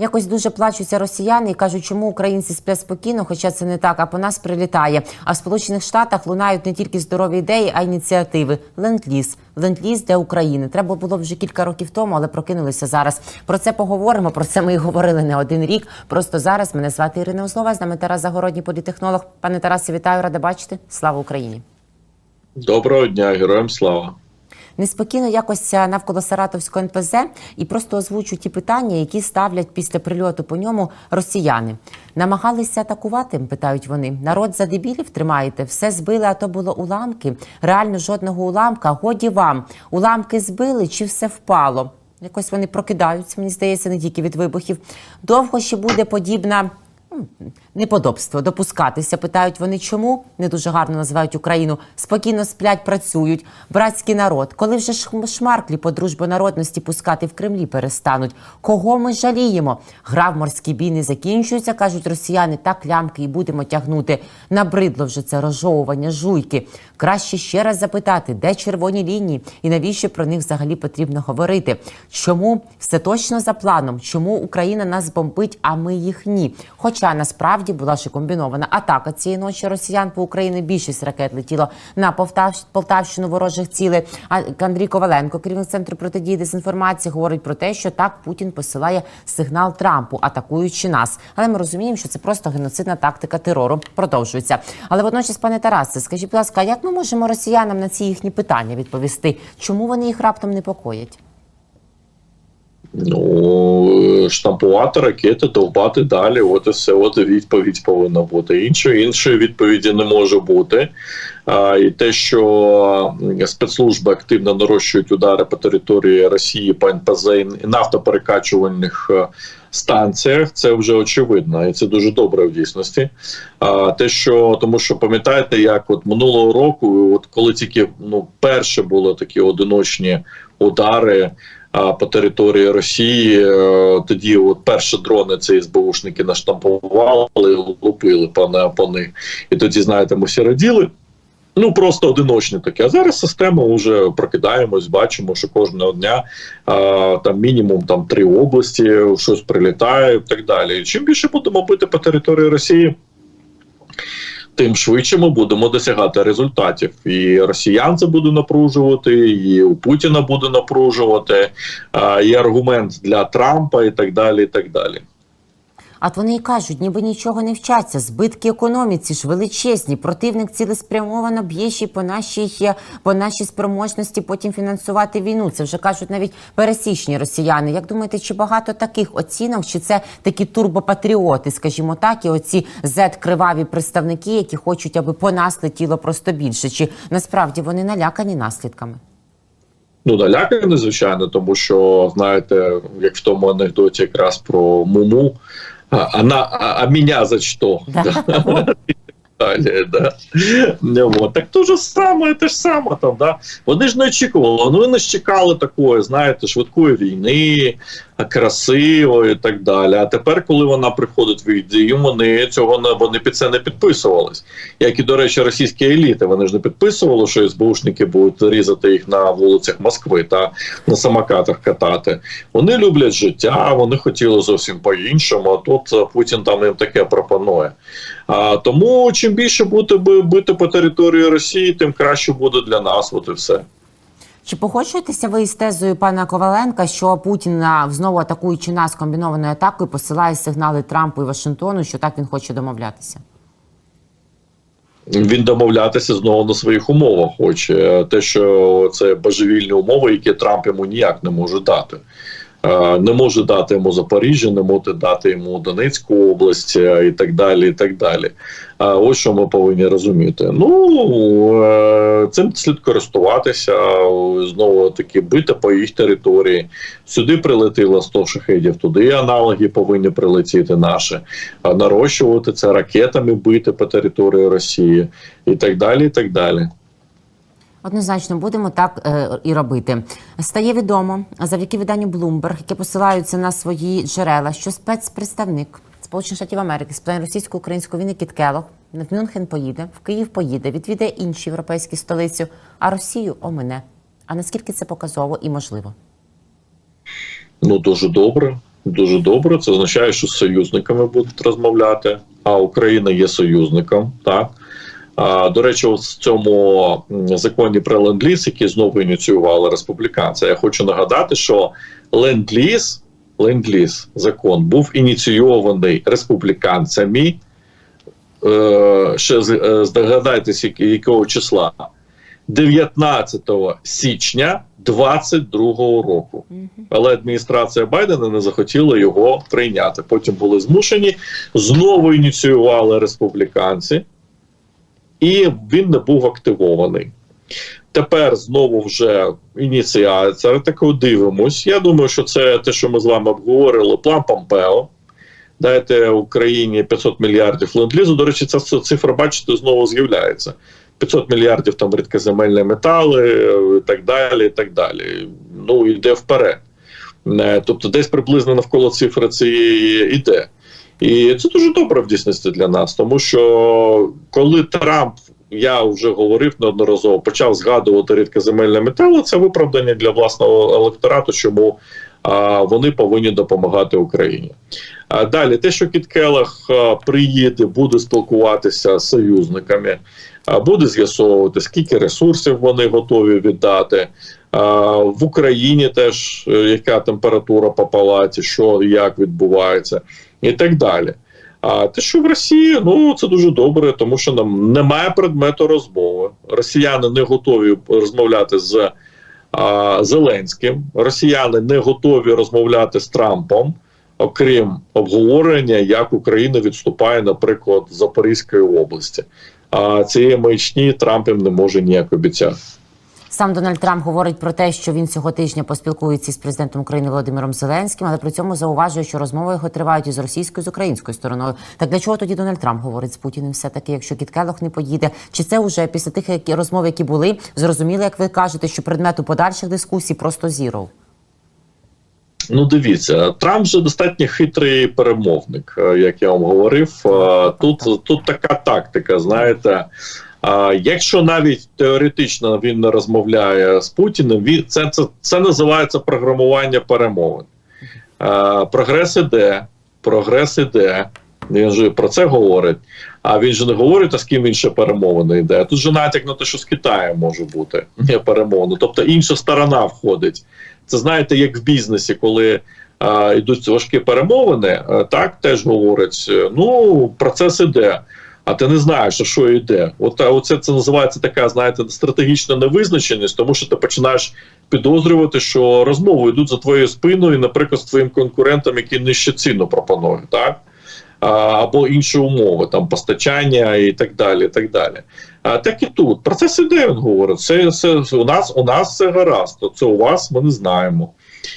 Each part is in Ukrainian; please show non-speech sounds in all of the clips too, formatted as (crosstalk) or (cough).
Якось дуже плачуться росіяни і кажуть, чому українці сплять спокійно, хоча це не так, а по нас прилітає. А в Сполучених Штатах лунають не тільки здорові ідеї, а й ініціативи. Ленд-ліз. Ленд-ліз для України. Треба було вже кілька років тому, але прокинулися зараз. Про це поговоримо. Про це ми і говорили не один рік. Просто зараз мене звати Ірина Ослова. З нами Тарас Загородній, політехнолог. Пане Тарасе, вітаю, рада бачити. Слава Україні. Доброго дня, героям слава. Неспокійно якось е, навколо Саратовського НПЗ і просто озвучу ті питання, які ставлять після прильоту по ньому росіяни. Намагалися атакувати, питають вони. Народ за дебілів тримаєте, все збили, а то було уламки. Реально жодного уламка. Годі вам. Уламки збили чи все впало? Якось вони прокидаються, мені здається, не тільки від вибухів. Довго ще буде подібна м, неподобство допускатися. Питають вони, чому не дуже гарно називають Україну. Спокійно сплять, працюють. Братський народ. Коли вже шмарклі по дружбу народності пускати в Кремлі перестануть. Кого ми жаліємо? Гра в морський бій не закінчується, кажуть росіяни. Так лямки і будемо тягнути. Набридло вже це розжовування, жуйки. Краще ще раз запитати, де червоні лінії і навіщо про них взагалі потрібно говорити? Чому все точно за планом? Чому Україна нас бомбить, а ми їх ні? Хоча насправді була ще комбінована атака цієї ночі росіян по Україні. Більшість ракет летіло на Полтав... Полтавщину ворожих цілей. А Андрій Коваленко, керівник центру протидії дезінформації, говорить про те, що так Путін посилає сигнал Трампу, атакуючи нас. Але ми розуміємо, що це просто геноцидна тактика терору. Продовжується. Але водночас, пане Тарасе, скажіть, будь ласка, як ми можемо росіянам на ці їхні питання відповісти? Чому вони їх раптом непокоять? Ну, штампувати ракети, довбати далі. От і все. От і відповідь повинна бути. Іншої іншої відповіді не може бути. А, і те, що спецслужби активно нарощують удари по території Росії по НПЗ і нафтоперекачувальних е, станціях, це вже очевидно, і це дуже добре в дійсності. А те, що тому, що пам'ятаєте, як от минулого року, от коли тільки ну перше було такі одиночні удари. По території Росії е, тоді, от перші дрони ці СБУшники наштампували, лупили по, по них. І тоді, знаєте, ми всі раділи. Ну просто одиночні такі. А зараз система вже прокидаємось, бачимо, що кожного дня а, там мінімум там три області, щось прилітає і так далі. І чим більше будемо бити по території Росії, тим швидше ми будемо досягати результатів. І росіян це буде напружувати, і у Путіна буде напружувати, і аргумент для Трампа, і так далі. і так далі. От вони і кажуть, ніби нічого не вчаться. Збитки економіці ж величезні. Противник цілеспрямовано б'є ще по нашій е, по нашій спроможності потім фінансувати війну. Це вже кажуть навіть пересічні росіяни. Як думаєте, чи багато таких оцінок? Чи це такі турбопатріоти, скажімо так, і оці зет криваві представники, які хочуть, аби по нас летіло просто більше? Чи насправді вони налякані наслідками? Ну, налякані, звичайно, тому що знаєте, як в тому анекдоті якраз про Муму, а, а, на, а, а меня за что? (laughs) Да. Да. Да. Ну, от. Так то ж саме, те ж саме там, да. Вони ж не очікували, ну, вони не чекали такої, знаєте, швидкої війни, красивої і так далі. А тепер, коли вона приходить в дію, вони цього не вони під це не підписувались. Як і, до речі, російські еліти, вони ж не підписували, що СБУшники будуть різати їх на вулицях Москви та на самокатах катати. Вони люблять життя, вони хотіли зовсім по-іншому. А тут е, Путін там їм таке пропонує. А, тому чим більше бути бити по території Росії, тим краще буде для нас. От і все. Чи погоджуєтеся ви із тезою пана Коваленка, що Путін знову атакуючи нас комбінованою атакою, посилає сигнали Трампу і Вашингтону, що так він хоче домовлятися? Він домовлятися знову на своїх умовах хоче. Те, що це божевільні умови, які Трамп йому ніяк не може дати. Е, Не може дати йому Запоріжжя, не може дати йому Донецьку область е, і так далі. і так далі. А ось що ми повинні розуміти. Ну е, цим слід користуватися, знову таки бити по їх території. Сюди прилетіло 100 шахедів, туди аналоги повинні прилетіти наші, нарощувати це ракетами, бити по території Росії і так далі. і так далі. Однозначно будемо так е, і робити. Стає відомо завдяки виданню Bloomberg, яке посилаються на свої джерела, що спецпредставник Сполучених Штатів Америки з питань російсько-української війни Кіт Келлог в Мюнхен поїде, в Київ поїде, відвідає інші європейські столиці, а Росію омине. А наскільки це показово і можливо? Ну дуже добре. Дуже добре. Це означає, що з союзниками будуть розмовляти. А Україна є союзником. Так до речі, в цьому законі про ленд-ліз, який знову ініціювали республіканці. Я хочу нагадати, що ленд-ліз, ленд-ліз закон був ініційований республіканцями. Е, ще е, здогадайтесь, якого числа 19 січня 22 року. Але адміністрація Байдена не захотіла його прийняти. Потім були змушені, знову ініціювали республіканці, і він не був активований. Тепер знову вже ініціація. Тако дивимось. Я думаю, що це те, що ми з вами обговорили. План Помпео. Дайте Україні 500 мільярдів ленд-лізу. До речі, ця цифра, бачите, знову з'являється. 500 мільярдів там рідкоземельні метали е, і так далі. і так далі. Ну, йде вперед. Е, Тобто, десь приблизно навколо цифри цієї йде. І це дуже добре в дійсності для нас, тому що коли Трамп, я вже говорив неодноразово, почав згадувати рідкоземельні метали, це виправдання для власного електорату, чому а, вони повинні допомагати Україні. А далі, те, що Кіт Келах а, приїде, буде спілкуватися з союзниками, а, буде з'ясовувати, скільки ресурсів вони готові віддати. А, в Україні теж е, яка температура по палаті, що як відбувається, і так далі. А те, що в Росії, ну це дуже добре, тому що нам немає предмету розмови. Росіяни не готові розмовляти з а, Зеленським. Росіяни не готові розмовляти з Трампом, окрім обговорення, як Україна відступає, наприклад, з Запорізької області. А цієї маячні Трамп їм не може ніяк обіцяти. Сам Дональд Трамп говорить про те, що він цього тижня поспілкується з президентом України Володимиром Зеленським, але при цьому зауважує, що розмови його тривають із російською з українською стороною. Так для чого тоді Дональд Трамп говорить з Путіним? Все таки, якщо Кіт Келлог не поїде, чи це вже після тих які розмов, які були, зрозуміло, як ви кажете, що предмету подальших дискусій просто зіро? Ну, дивіться, Трамп же достатньо хитрий перемовник, е, як я вам говорив. Е, Тут, тут така тактика, знаєте. А якщо навіть теоретично він не розмовляє з Путіним, він це, це, це називається програмування перемовин. Е, Прогрес іде, прогрес іде. Він же про це говорить. А він же не говорить, а з ким він ще перемовини йде. Тут же натяк на те, що з Китаєм може бути перемовини. Тобто інша сторона входить. Це знаєте, як в бізнесі, коли а, йдуть важкі перемовини, а, так теж говорять: ну, процес іде, а ти не знаєш, що йде. От оце це називається така, знаєте, стратегічна невизначеність, тому що ти починаєш підозрювати, що розмови йдуть за твоєю спиною, наприклад, з твоїм конкурентом, який нижче ціну пропонує, так? Або інші умови, там постачання і так далі. і так далі. А так і тут процес іде, він говорить. Це, це у нас у нас все гаразд. Це у вас ми не знаємо.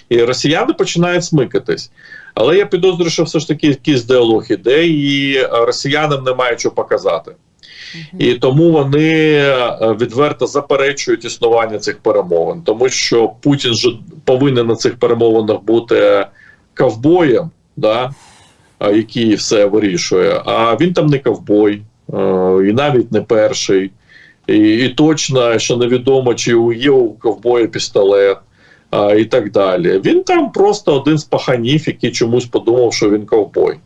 І росіяни починають смикатись. Але я підозрюю, що все ж таки якийсь діалог іде, і е, росіянам немає чого показати. І тому вони е, відверто заперечують існування цих перемовин, тому що Путін же повинен на цих перемовинах бути ковбоєм, да, який все вирішує. А він там не ковбой, е, і навіть не перший. І, і точно, що невідомо, чи у- є у ковбоя пістолет. І так далі. Він там просто один з паханів, який чомусь подумав, що він ковбой.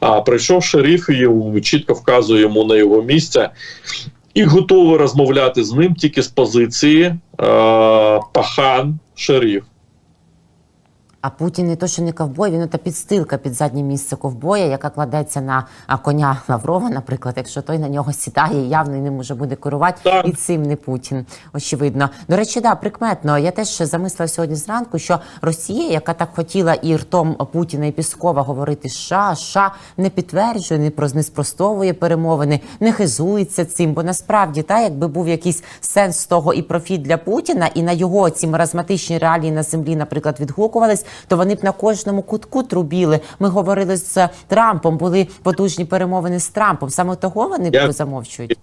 А прийшов шериф і чітко вказує йому на його місце і готовий розмовляти з ним тільки з позиції е, пахан шериф. А Путін не то, що не ковбой, він та підстилка під заднє місце ковбоя, яка кладеться на коня Лаврова, наприклад, якщо той на нього сідає, явно не може буде керувати, Так. і цим не Путін. Очевидно. До речі, да, прикметно. Я теж замислила сьогодні зранку, що Росія, яка так хотіла і ртом Путіна і Піскова говорити США, США не підтверджує, не про не спростовує перемовини, не хизується цим. Бо насправді та якби був якийсь сенс того і профіт для Путіна, і на його ці маразматичні реалії на землі, наприклад, відгукувались, то вони б на кожному кутку трубіли. Ми говорили з Трампом, були потужні перемовини з Трампом. Саме того вони Я- замовчують.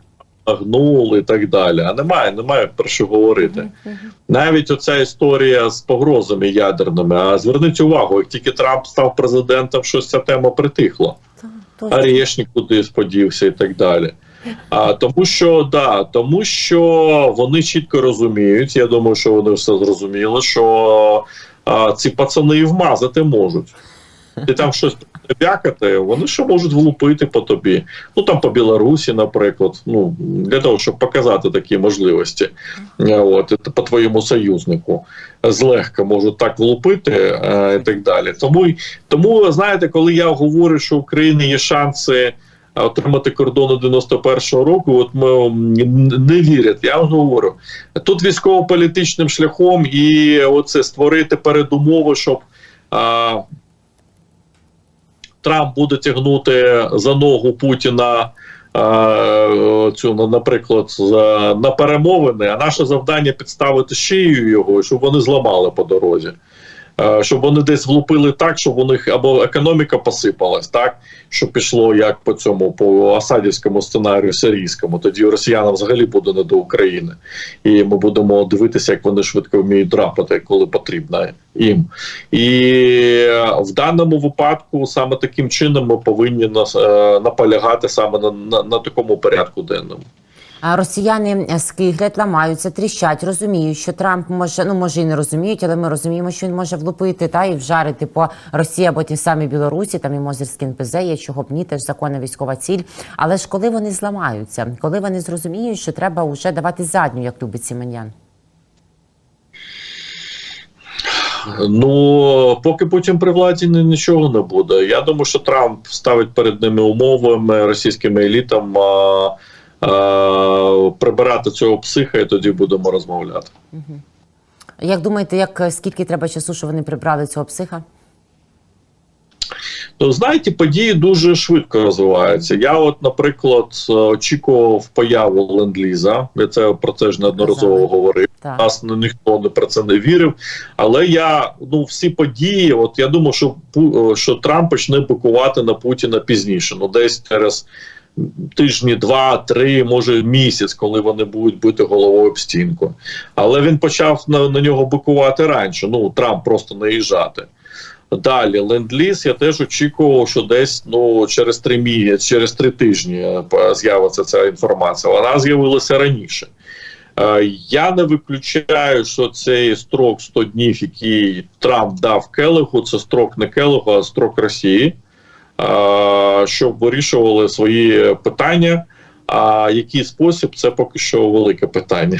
нагнул і так далі. А немає, немає про що говорити. Навіть оця історія з погрозами ядерними. А зверніть увагу, як тільки Трамп став президентом, щось ця тема притихла. Точно. Арешник куди сподівся і так далі. А тому що да, тому що вони чітко розуміють. Я думаю, що вони все зрозуміли, що а, ці пацани і вмазати можуть. ти там щось вякати, вони ще можуть влупити по тобі. Ну там по Білорусі, наприклад. Ну для того, щоб показати такі можливості, Е, от по твоєму союзнику злегка можуть так влупити е, і так далі. Тому тому знаєте, коли я говорю, що в Україні є шанси. Отримати кордони 91-го року, от ми не вірять. Я вам говорю, тут військово-політичним шляхом і оце створити передумови, щоб а, Трамп буде тягнути за ногу Путіна. Цю, наприклад, за- на перемовини, а наше завдання підставити шию його, щоб вони зламали по дорозі. Е, Щоб вони десь влупили так, щоб у них або економіка посипалась, так що пішло як по цьому по Асадівському сценарію сирійському. Тоді росіянам взагалі буде не до України, і ми будемо дивитися, як вони швидко вміють драпати, коли потрібно їм. І е, в даному випадку саме таким чином ми повинні е, наполягати саме на, на, на такому порядку денному. Росіяни е, скиглять, ламаються, тріщать, розуміють, що Трамп може, ну може і не розуміють, але ми розуміємо, що він може влупити та і вжарити по Росії або ті самі Білорусі, там і Мозерський НПЗ є, чого б ні, теж законна військова ціль. Але ж коли вони зламаються, коли вони зрозуміють, що треба вже давати задню, як любить Сіменян. Ну поки Путін при владі ні- нічого не буде. Я думаю, що Трамп ставить перед ними умовами російським елітам а, а, прибирати цього психа, і тоді будемо розмовляти. Як думаєте, як е, скільки треба часу, щоб вони прибрали цього психа? Ну, знаєте, події дуже швидко розвиваються. Я, от, наприклад, е, очікував появу ленд-ліза. Я це про це ж неодноразово говорив. Так. Нас ніхто не про це не вірив. Але я ну всі події, от я думав, що е, що Трамп почне бикувати на Путіна пізніше. Ну, десь через тижні, два, три, може місяць, коли вони будуть бити головою об стінку. Але він почав на, на нього бикувати раніше. Ну Трамп просто наїжджати. Далі ленд-ліз я теж очікував, що десь ну через три місяці, через три тижні е, з'явиться ця інформація. Вона з'явилася раніше. Е, Я не виключаю, що цей строк 100 днів, який Трамп дав Келеху, це строк не Келеху, а строк Росії, щоб вирішували свої питання. А який спосіб це поки що велике питання.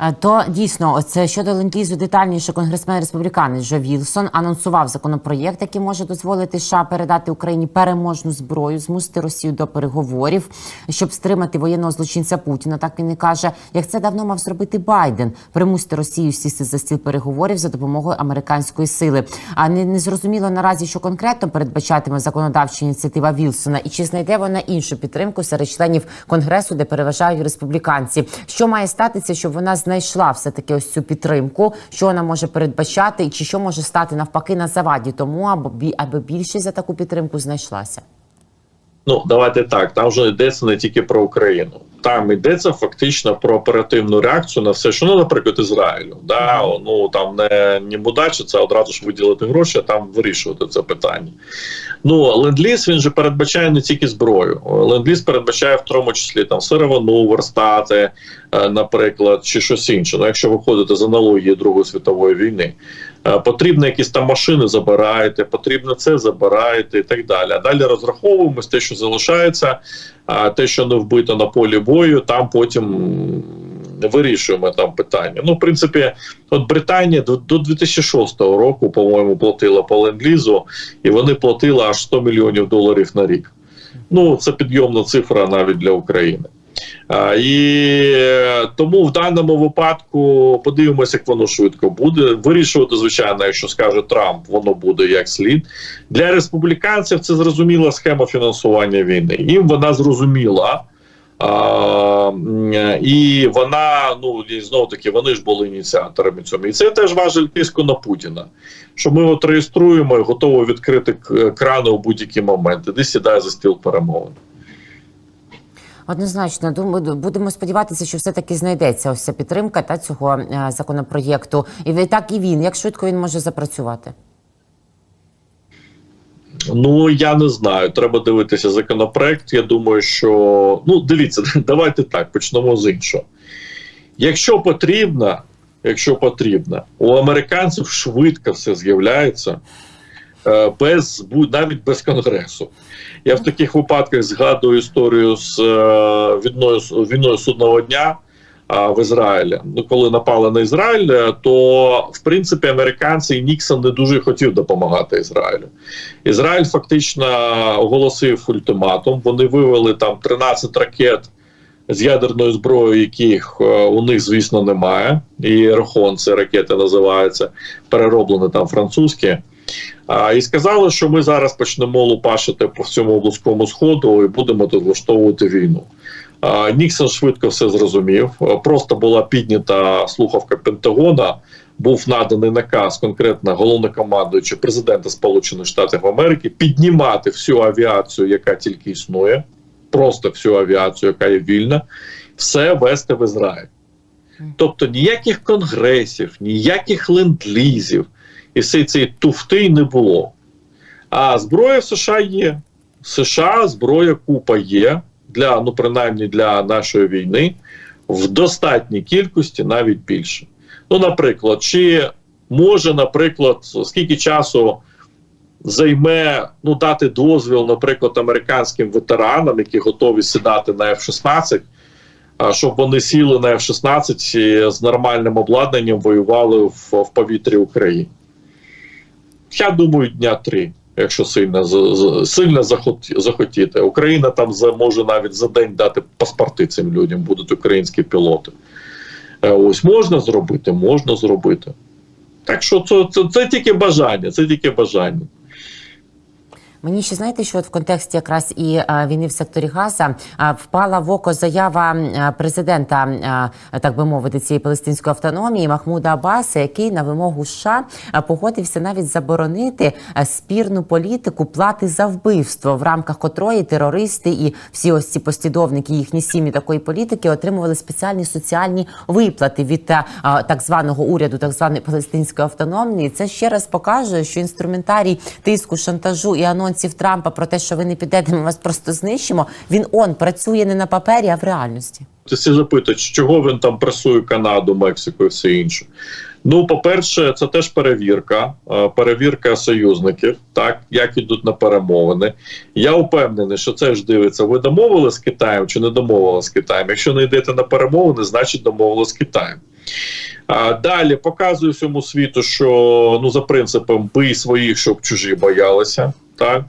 Е, То дійсно, оце щодо ленд-лізу детальніше конгресмен республіканець Джо Вілсон анонсував законопроєкт, який може дозволити США передати Україні переможну зброю, змусити Росію до переговорів, щоб стримати воєнного злочинця Путіна. Так він і каже, як це давно мав зробити Байден, примусити Росію сісти за стіл переговорів за допомогою американської сили. А не, не зрозуміло наразі, що конкретно передбачатиме законодавча ініціатива Вілсона, і чи знайде вона іншу підтримку серед членів конгресу, де переважають республіканці. Що має статися, щоб вона знайшла все таки ось цю підтримку, що вона може передбачати, і чи що може стати навпаки на заваді тому, аби аби більшість за таку підтримку знайшлася. Ну, давайте так. Там вже йдеться не тільки про Україну. Там йдеться фактично про оперативну реакцію на все, що ну, наприклад, Ізраїлю. Да, ну там не, не мудачі, це одразу ж виділити гроші, а там вирішувати це питання. Ну, ленд-ліз він же передбачає не тільки зброю. Ленд-ліз передбачає в тому числі там сировину, верстати, е, наприклад, чи щось інше. Ну, якщо виходити з аналогії Другої світової війни, потрібно якісь там машини забираєте, потрібно це забираєте і так далі. А далі розраховуємось те, що залишається, а те, що не вбито на полі бою, там потім вирішуємо там питання. Ну, в принципі, от Британія до, до 2006 року, по-моєму, платила по ленд-лізу, і вони платили аж 100 мільйонів доларів на рік. Ну, це підйомна цифра навіть для України. І е, тому в даному випадку подивимося, як воно швидко буде. Вирішувати, звичайно, якщо скаже Трамп, воно буде як слід. Для республіканців це зрозуміла схема фінансування війни. Їм вона зрозуміла. А, і вона, ну знову таки, вони ж були ініціаторами цьому. І це теж важель тиску на Путіна. Що ми от реєструємо і готові відкрити крани у будь-які моменти. Де сідає за стіл перемовин. Однозначно, думаю, будемо сподіватися, що все таки знайдеться ось ця підтримка та цього е, законопроєкту. І так і він, як швидко він може запрацювати. Ну я не знаю. Треба дивитися законопроект. Я думаю, що ну дивіться, (laughs) давайте так почнемо з іншого. Якщо потрібно, якщо потрібно, у американців швидко все з'являється. Е, без навіть без конгресу. Я в таких випадках згадую історію з е, війною, війною судного дня в Ізраїлі. Ну, коли напали на Ізраїль, е, то в принципі американці і Ніксон не дуже хотів допомагати Ізраїлю. Ізраїль фактично оголосив ультиматум. Вони вивели там 13 ракет з ядерною зброєю, яких у них, звісно, немає. І Рохон, це ракети називаються, перероблені там французькі. А, і сказали, що ми зараз почнемо лупашити по всьому близькому сходу і будемо тут влаштовувати війну. А, Ніксон швидко все зрозумів. Просто була піднята слухавка Пентагона. Був наданий наказ конкретно головнокомандуючи президента Сполучених Штатів Америки піднімати всю авіацію, яка тільки існує, просто всю авіацію, яка є вільна, все вести в Ізраїль. Тобто ніяких конгресів, ніяких ленд-лізів і всієї цієї туфти не було. А зброя в США є. США зброя купа є для, ну принаймні для нашої війни в достатній кількості, навіть більше. Ну, наприклад, чи може, наприклад, скільки часу займе ну, дати дозвіл, наприклад, американським ветеранам, які готові сідати на F-16, щоб вони сіли на F-16 і з нормальним обладнанням воювали в, в повітрі України. Я думаю, дня три, якщо сильно, сильно захотіти. Україна там може навіть за день дати паспорти цим людям, будуть українські пілоти. Е, Ось можна зробити, можна зробити. Так що це, це, це тільки бажання, це тільки бажання. Мені ще знаєте, що от в контексті якраз і війни в секторі Газа впала в око заява президента, так би мовити, цієї палестинської автономії Махмуда Аббаса, який на вимогу США погодився навіть заборонити спірну політику плати за вбивство, в рамках котрої терористи і всі ось ці послідовники їхні сім'ї такої політики отримували спеціальні соціальні виплати від так званого уряду, так званої палестинської автономії. Це ще раз показує, що інструментарій тиску, шантажу і анонсів Трампа про те, що ви не підете, ми вас просто знищимо. Він он працює не на папері, а в реальності. Ти всі запитують, чого він там пресує Канаду, Мексику і все інше. Ну, по-перше, це теж перевірка, е, перевірка союзників, так як ідуть на перемовини. Я впевнений, що це ж дивиться. Ви домовили з Китаєм чи не домовили з Китаєм? Якщо не йдете на перемовини, значить домовили з Китаєм. А далі показує всьому світу, що ну за принципом бий своїх, щоб чужі боялися. Так?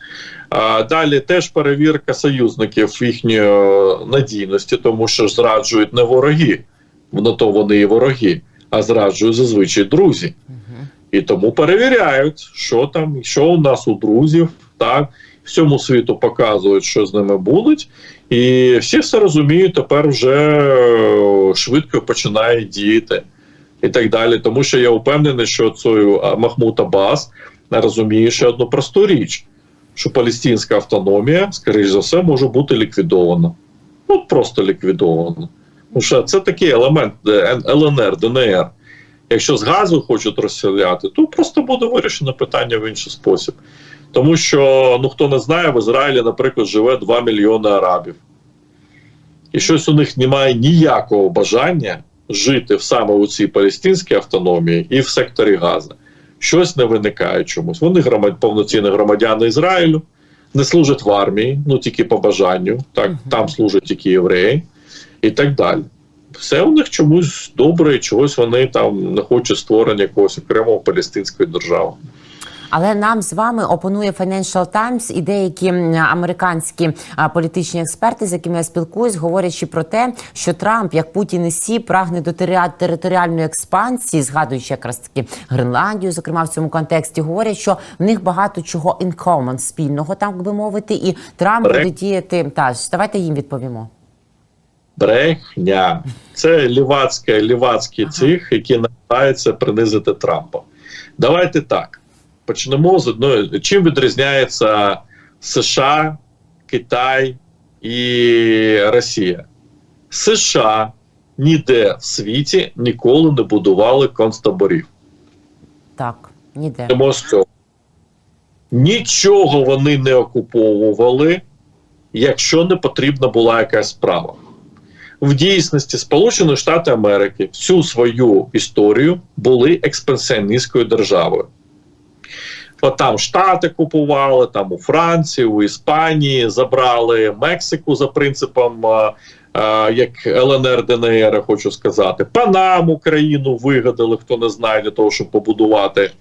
А далі теж перевірка союзників їхньої е, надійності, тому що зраджують не вороги, на то вони і вороги, а зраджують зазвичай друзі. І тому перевіряють, що там, що у нас у друзів, так? Всьому світу показують, що з ними будуть, і всі все розуміють, тепер вже е, швидко починає діяти. І так далі. Тому що я впевнений, що цей а, Махмуд Аббас розуміє ще одну просту річ: що палестинська автономія, скоріш за все, може бути ліквідована. Ну просто ліквідована. Тому що це такий елемент ЛНР, ДНР. Якщо з газу хочуть розселяти, то просто буде вирішено питання в інший спосіб. Тому що, ну хто не знає, в Ізраїлі, наприклад, живе 2 мільйони арабів. І щось у них немає ніякого бажання жити саме у цій палестинській автономії і в секторі Газа. Щось не виникає чомусь. Вони громад... повноцінні громадяни Ізраїлю, не служать в армії, ну тільки по бажанню. Так, Там служать тільки євреї і так далі. Все у них чомусь добре, і чогось вони там не хочуть створення якогось окремого палестинської держави. Але нам з вами опонує Financial Times і деякі американські політичні експерти, з якими я спілкуюсь, говорячи про те, що Трамп, як Путін і Сі, прагне до тери- територіальної експансії, згадуючи якраз таки Гренландію, зокрема в цьому контексті, говорять, що в них багато чого in common, спільного, так би мовити, і Трамп буде діяти. Та давайте їм відповімо. Брехня. Це лівацьке, лівацький цих, які намагаються принизити Трампа. Давайте так. Почнемо з одної. Чим відрізняється США, Китай і Росія? США ніде в світі ніколи не будували концтаборів. Так, ніде. З цього. Нічого вони не окуповували, якщо не потрібна була якась справа. В дійсності Сполучені Штати Америки всю свою історію були експансіоністською державою. От там Штати купували, там у Франції, у Іспанії забрали Мексику за принципом, е, е, як ЛНР ДНР, хочу сказати. Панаму країну вигадали, хто не знає, для того, щоб побудувати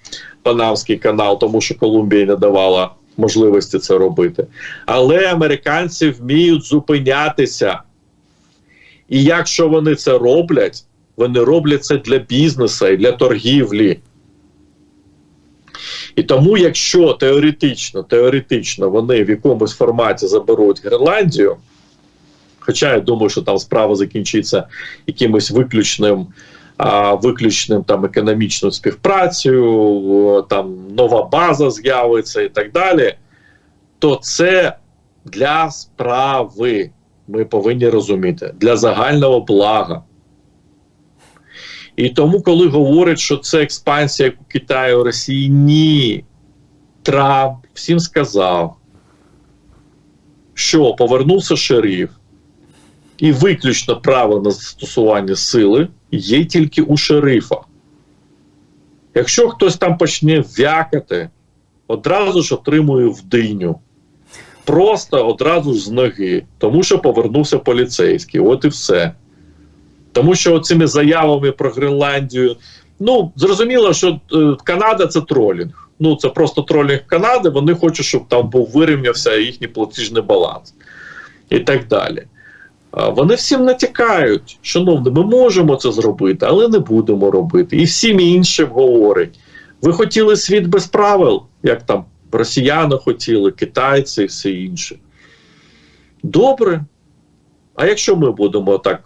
Панамський канал, тому що Колумбія не давала можливості це робити. Але американці вміють зупинятися. І якщо вони це роблять, вони роблять це для бізнесу і для торгівлі. І тому, якщо теоретично, теоретично вони в якомусь форматі заберуть Гренландію, хоча я думаю, що там справа закінчиться якимось виключним, виключним там економічною співпрацею, там нова база з'явиться і так далі, то це для справи. Ми повинні розуміти для загального блага. І тому, коли говорять, що це експансія у Китаю Росії, ні. Трамп всім сказав, що повернувся шериф, і виключно право на застосування сили є тільки у шерифа. Якщо хтось там почне вякати, одразу ж отримує в диню. Просто одразу з ноги, тому що повернувся поліцейський. От і все. Тому що цими заявами про Гренландію, ну зрозуміло, що е, Канада це тролінг. Ну це просто тролінг Канади. Вони хочуть, щоб там був вирівнявся їхній платіжний баланс і так далі. Вони всім натякають, шановні, ми можемо це зробити, але не будемо робити. І всім іншим говорять: ви хотіли світ без правил, як там росіяни хотіли, китайці і все інше. Добре. А якщо ми будемо так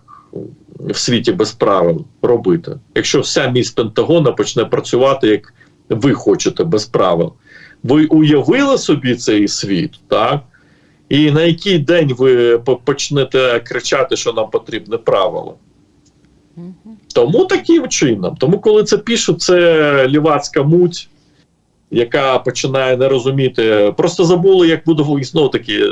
в світі без правил робити. Якщо вся міст Пентагона почне працювати, як ви хочете, без правил, ви уявили собі цей світ, так? І на який день ви почнете кричати, що нам потрібне правило? Тому таким чином. Тому, коли це пишуть, це лівацька муть, яка починає не розуміти. Просто забули, як буде знову таки.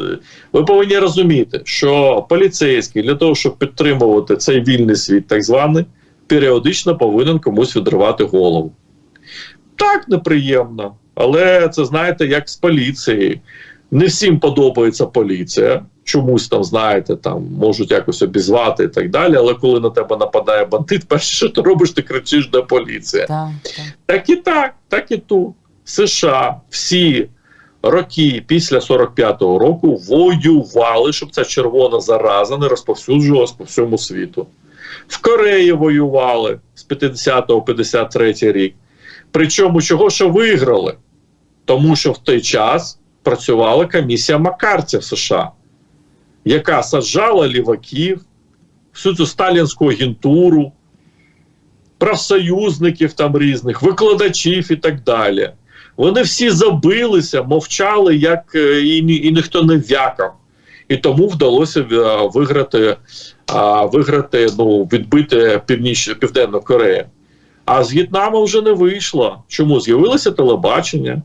Ви повинні розуміти, що поліцейський для того, щоб підтримувати цей вільний світ, так званий, періодично повинен комусь відривати голову. Так, неприємно. Але це знаєте, як з поліцією. Не всім подобається поліція. Чомусь там, знаєте, там можуть якось обізвати і так далі. Але коли на тебе нападає бандит, (laughs) перше, що ти робиш, ти кричиш, де поліція. Так, так. Так і так, так і тут. США всі роки після 45-го року воювали, щоб ця червона зараза не розповсюджувалась по всьому світу. В Кореї воювали з 50-го 53 рік. Причому чого що виграли? Тому що в той час працювала комісія Маккарті в США, яка саджала ліваків, всю цю сталінську агентуру, профсоюзників там різних, викладачів і так далі. Вони всі забилися, мовчали, як е, і, і ніхто не в'якав. І тому вдалося е, виграти, виграти ну, відбити Північ, Південну Корею. А з В'єтнаму вже не вийшло. Чому? З'явилося телебачення,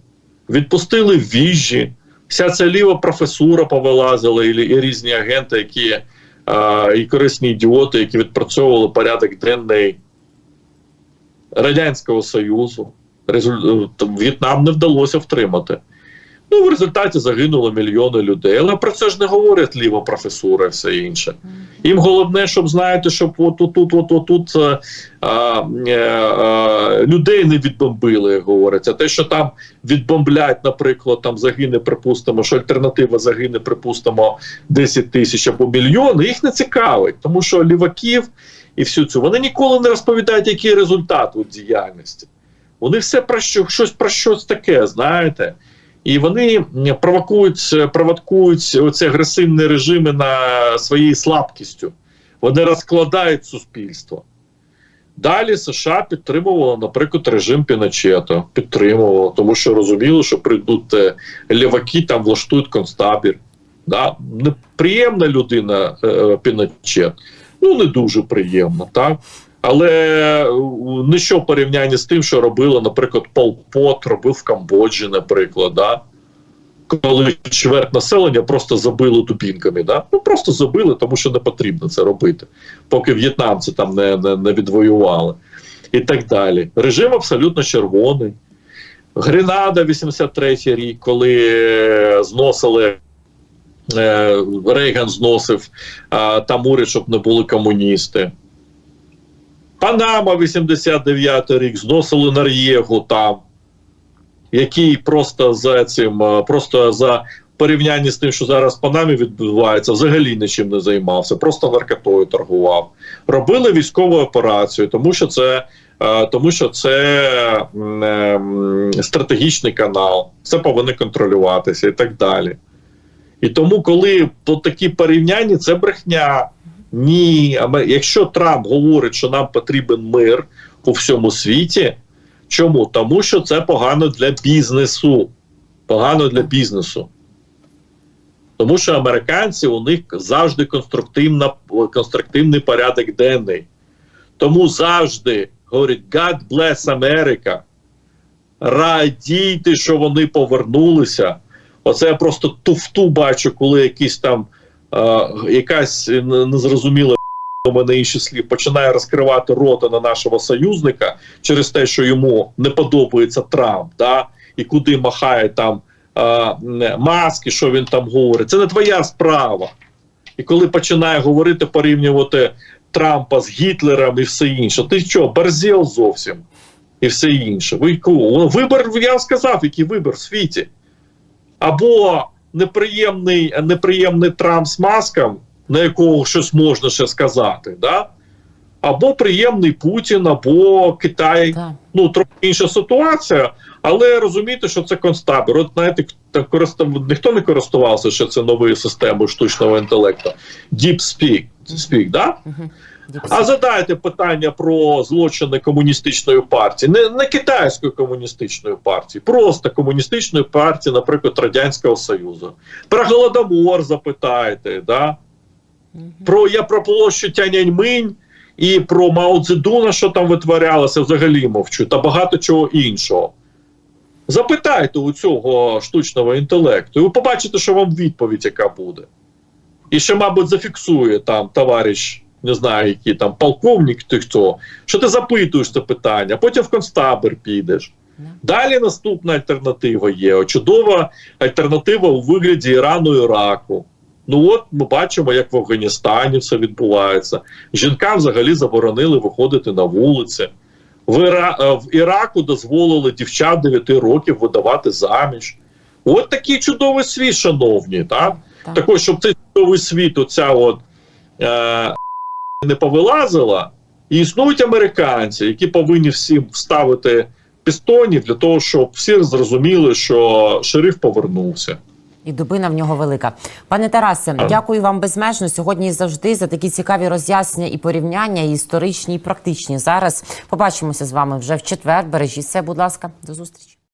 відпустили віжі, вся ця ліва професура повилазила, і, і різні агенти, які а, і корисні ідіоти, які відпрацьовували порядок денний Радянського Союзу. Резуль... В'єтнам не вдалося втримати. Ну, в результаті загинуло мільйони людей. Але про це ж не говорять ліва професура і все інше. Їм головне, щоб знаєте, щоб от тут, от, от, от, тут е, е, е, людей не відбомбили, як говориться. Те, що там відбомблять, наприклад, там загине, припустимо, що альтернатива загине, припустимо, 10 тисяч або мільйон, їх не цікавить, тому що ліваків і всю цю вони ніколи не розповідають, який результат у діяльності. Вони все про що, щось про щось таке, знаєте. І вони провокують, провокують оці агресивні режими на своєю слабкістю. Вони розкладають суспільство. Далі США підтримувало, наприклад, режим Піночета. Підтримувало, тому що розуміло, що прийдуть е, ліваки, там влаштують концтабір. Да? Неприємна людина е, Піночет. Ну, не дуже приємно, так? Але що в порівнянні з тим, що робило, наприклад, Пол Пот робив в Камбоджі, наприклад, да? коли чверть населення просто забили дубінками. Да? Ну просто забили, тому що не потрібно це робити, поки в'єтнамці там не, не, не відвоювали. І так далі. Режим абсолютно червоний. Гренада, 83-й рік, коли е, зносили. е, Рейган зносив е, там уряд, щоб не були комуністи. Панама, 89 рік, зносили Нар'єгу там, який просто за цим, е, просто за порівнянні з тим, що зараз в Панамі відбувається, взагалі нічим не займався, просто наркотою торгував. Робили військову операцію, тому що це, е, тому що це е, стратегічний канал, це повинно контролюватися і так далі. І тому, коли такі порівняння, це брехня. Ні, якщо Трамп говорить, що нам потрібен мир у всьому світі, чому? Тому що це погано для бізнесу. Погано для бізнесу. Тому що американці у них завжди конструктивна, конструктивний порядок денний. Тому завжди говорять God bless America. Радійте, що вони повернулися. Оце я просто туфту бачу, коли якийсь там якась е, незрозуміла мене інші слів починає розкривати рота на нашого союзника через те, що йому не подобається Трамп, да? і куди махає там е, маски, що він там говорить. Це не твоя справа. І коли починає говорити, порівнювати Трампа з Гітлером і все інше, ти що, борзел зовсім і все інше. Ви? Вибір, я сказав, який вибір в світі. Або неприємний, неприємний Трамп з маском, на якого щось можна ще сказати, да? або приємний Путін, або Китай. Так. Ну, трохи інша ситуація, але розумієте, що це концтабір. От знаєте, так користав... ніхто не користувався ще це новою системою штучного інтелекту. DeepSpeak, Speak, да? А задайте питання про злочини комуністичної партії, не, не китайської комуністичної партії, просто комуністичної партії, наприклад, Радянського Союзу. Про Голодомор запитайте, да? про я про площу Тяньаньминь і про Мао Цзедуна, що там витворялося, взагалі мовчу, та багато чого іншого. Запитайте у цього штучного інтелекту, і ви побачите, що вам відповідь, яка буде. І ще, мабуть, зафіксує там товариш, не знаю, який там полковник, ти хто, що ти запитуєш це питання, потім в концтабір підеш. Далі наступна альтернатива є. Чудова альтернатива у вигляді Ірану і Іраку. Ну от ми бачимо, як в Афганістані все відбувається. Жінкам взагалі заборонили виходити на вулиці. В, Іра... е, в Іраку дозволили дівчат 9 років видавати заміж. От такий чудовий світ, шановні. Так? Так. Так щоб цей чудовий світ, оця от е... не повилазила, і існують американці, які повинні всім вставити пістонів для того, щоб всі зрозуміли, що шериф повернувся. І дубина в нього велика. Пане Тарасе, дякую вам безмежно сьогодні і завжди за такі цікаві роз'яснення і порівняння, і історичні, і практичні. Зараз побачимося з вами вже в четвер. Бережіть себе, будь ласка, до зустрічі.